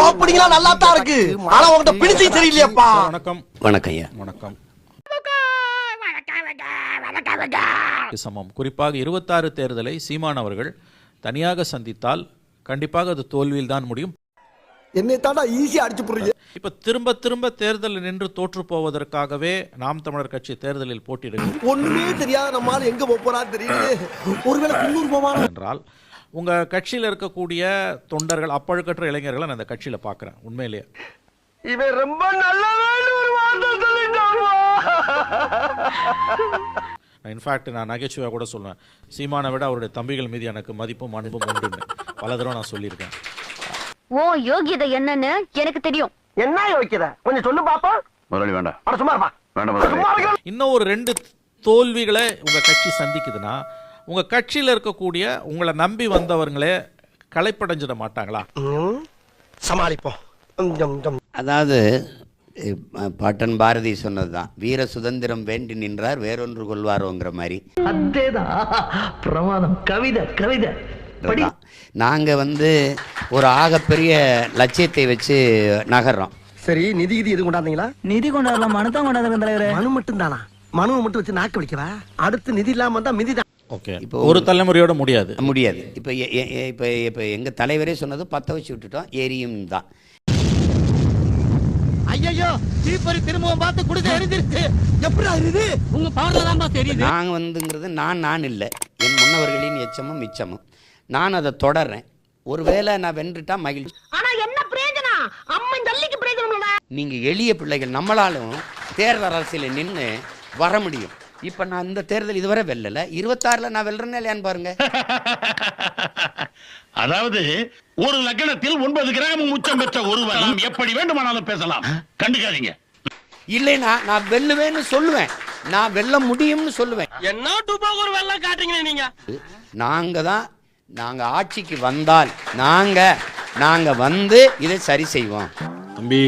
ஓப்பனிங்லாம் நல்லா தான் இருக்கு. ஆனா உங்ககிட்ட பிடிச்சி சரியில்லையாப்பா வணக்கம். வணக்கம் ஐயா. வணக்கம். சமம். குறிப்பாக இருபத்தாறு தேர்தலை சீமான் அவர்கள் தனியாக சந்தித்தால் கண்டிப்பாக அது தோல்வியில் தான் முடியும். என்னை தாண்டா ஈஸியா அடிச்சு போடுறீங்க. இப்ப திரும்ப திரும்ப தேர்தலில் நின்று தோற்று போவதற்காகவே நாம் தமிழர் கட்சி தேர்தலில் போட்டியிடுகிறது. ஒண்ணுமே தெரியாத நம்மால எங்க போறான்னு தெரியுது ஒருவேளை குன்னூர் போவானா என்றால் உங்க கட்சியில் இருக்கக்கூடிய தொண்டர்கள் அப்பழுக்கற்ற இளைஞர்களை நான் அந்த கட்சியில பார்க்கிறேன் உண்மையிலேயே. இவன் ரொம்ப நல்லவன் ஒரு வார்த்தை சொல்லிட்டான் இன்ஃபேக்ட் நான் நகைச்சுவையாக கூட சொல்லுவேன் சீமானை விட அவருடைய தம்பிகள் மீது எனக்கு மதிப்பும் அன்பும் உண்டுன்னு பல தடவை நான் சொல்லியிருக்கேன். ஓ யோகியதை என்னன்னு எனக்கு தெரியும். என்ன யோசிக்கிற கொஞ்சம் சொல்லு பாப்பா. முதலாளி வேண்டாம். அட சும்மா இருப்பா. வேண்டாம் இன்னும் ஒரு ரெண்டு தோல்விகளை உங்க கட்சி சந்திக்குதுன்னா உங்க கட்சியில் இருக்கக்கூடிய உங்களை நம்பி வந்தவங்களே களைப்படைஞ்சிட மாட்டாங்களா? சமாளிப்போம். அதாவது பாட்டன் பாரதி சொன்னதுதான். வீர சுதந்திரம் வேண்டி நின்றார் வேறொன்று கொள்வாரோங்கிற மாதிரி. அதேதான். பிரமாதம் கவிதை கவிதை. நாங்க வந்து ஒரு ஆகப்பெரிய லட்சியத்தை வச்சு நகர்றோம். சரி நிதி கிதி எதுவும் கொண்டாந்தீங்களா? நிதி கொண்டாடலாம். மனு தான் கொண்டாடுறேன் தலைவரே. மனு மட்டும் தானா மனுவை மட்டும் வச்சு நாக்க வைக்கவா அடுத்து நிதி இல்லாம வந்தா மிதி தான். ஓகே. இப்போ ஒரு தலைமுறையோட முடியாது. முடியாது. இப்போ இப்போ இப்போ எங்க தலைவரே சொன்னது பத்த வச்சு விட்டுட்டோம். ஏரியும் தான். ஐயோ தீப்பறி திரும்பவும் பார்த்து குடிச்சு எரிஞ்சிருச்சு. எப்படி இது உங்க பவர்ல தான் தெரியுது நான் வந்துங்கிறது நான் நான் இல்லை. என் முன்னவர்களின் எச்சமும் மிச்சமும். நான் அதை தொடர்றேன். ஒருவேளை நான் வென்றுட்டா மகிழ்ச்சி. ஆனா என்ன பிரயோஜனம்? அம்மன் ஜல்லிக்கு பிரயோஜனம் நீங்க எளிய பிள்ளைகள் நம்மளாலும் தேர்தல் அரசியலில் நின்று வர முடியும். இப்ப நான் இந்த தேர்தல் இதுவரை வெல்லல. இருபத்தாறுல நான் வெல்றேன்னு இல்லையான்னு பாருங்க. அதாவது ஒரு லக்னத்தில் ஒன்பது கிராம் உச்சம் பெற்ற ஒருவர் எப்படி வேண்டுமானாலும் பேசலாம். கண்டுக்காதீங்க. இல்லைன்னா நான் வெல்லுவேன்னு சொல்லுவேன். நான் வெல்ல முடியும்னு சொல்லுவேன். என்ன டூபா ஒரு வெள்ளம் காட்டுறீங்க நீங்க. நாங்க தான் நாங்க ஆட்சிக்கு வந்தால் நாங்க நாங்க வந்து இதை சரி செய்வோம். தம்பி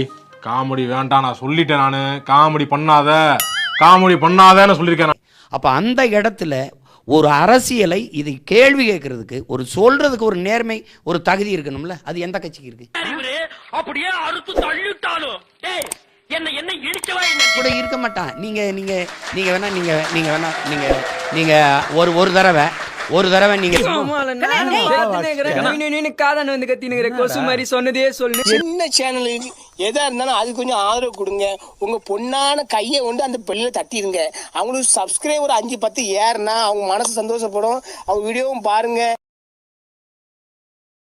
காமெடி வேண்டாம் நான் சொல்லிட்டேன் நானு. காமெடி பண்ணாத. காமெடி பண்ணாதன்னு சொல்லியிருக்கேன். அப்ப அந்த இடத்துல ஒரு அரசியலை இது கேள்வி கேட்கறதுக்கு ஒரு சொல்றதுக்கு ஒரு நேர்மை ஒரு தகுதி இருக்கணும்ல? அது எந்த கட்சிக்கு இருக்கு? அப்படியே அறுத்து தள்ளிட்டாலும். என்ன என்ன இடிச்சவா கூட இருக்க மாட்டான். நீங்க நீங்க நீங்க வேணா நீங்க நீங்க வேணா நீங்க நீங்க ஒரு ஒரு தடவை ஒரு தடவை நீங்க காதன் வந்து கத்தினுங்கிற. கொசு மாதிரி சொன்னதே சொல்லு. சின்ன சேனலுக்கு எதா இருந்தாலும் அது கொஞ்சம் ஆதரவு கொடுங்க. உங்க பொண்ணான கையை கொண்டு அந்த பெல்லில் தட்டிடுங்க. அவங்களுக்கு சப்ஸ்கிரைபர் அஞ்சு பத்து ஏறுனா அவங்க மனசு சந்தோஷப்படும். அவங்க வீடியோவும் பாருங்க.